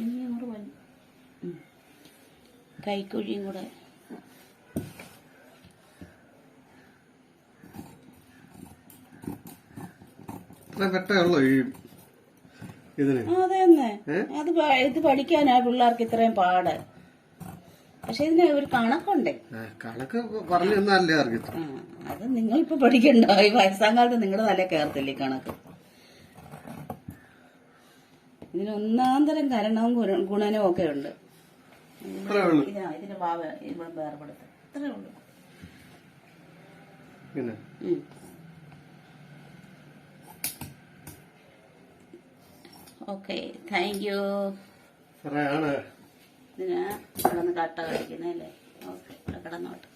ഇനി അങ്ങോട്ട് വലി കൈക്കുഴിയും കൂടെ. അതെന്നെ. അത് ഇത് പഠിക്കാനാ പിള്ളേർക്ക് ഇത്രയും പാട്. പക്ഷെ ഇതിന് ഒരു കണക്കുണ്ടേ. കണക്ക് പറഞ്ഞു അത് നിങ്ങളിപ്പോ പഠിക്കണ്ട. ഈ വയസ്സാം കാലത്ത് നിങ്ങളുടെ നല്ല കേറത്തില്ലേ കണക്ക്? ഇതിന് ഒന്നാം തരം കരണവും ഗുണനവും ഒക്കെ ഉണ്ട് ഇതിന്റെ ഭാവ ഇവിടെ വേർപെടുത്ത. ഇത്രേ ഉള്ളൂ. ഓക്കെ താങ്ക് യു ഇതിനാ കിടന്ന് കട്ട കഴിക്കുന്നല്ലേ ഓക്കെ കിടന്നോട്ടെ.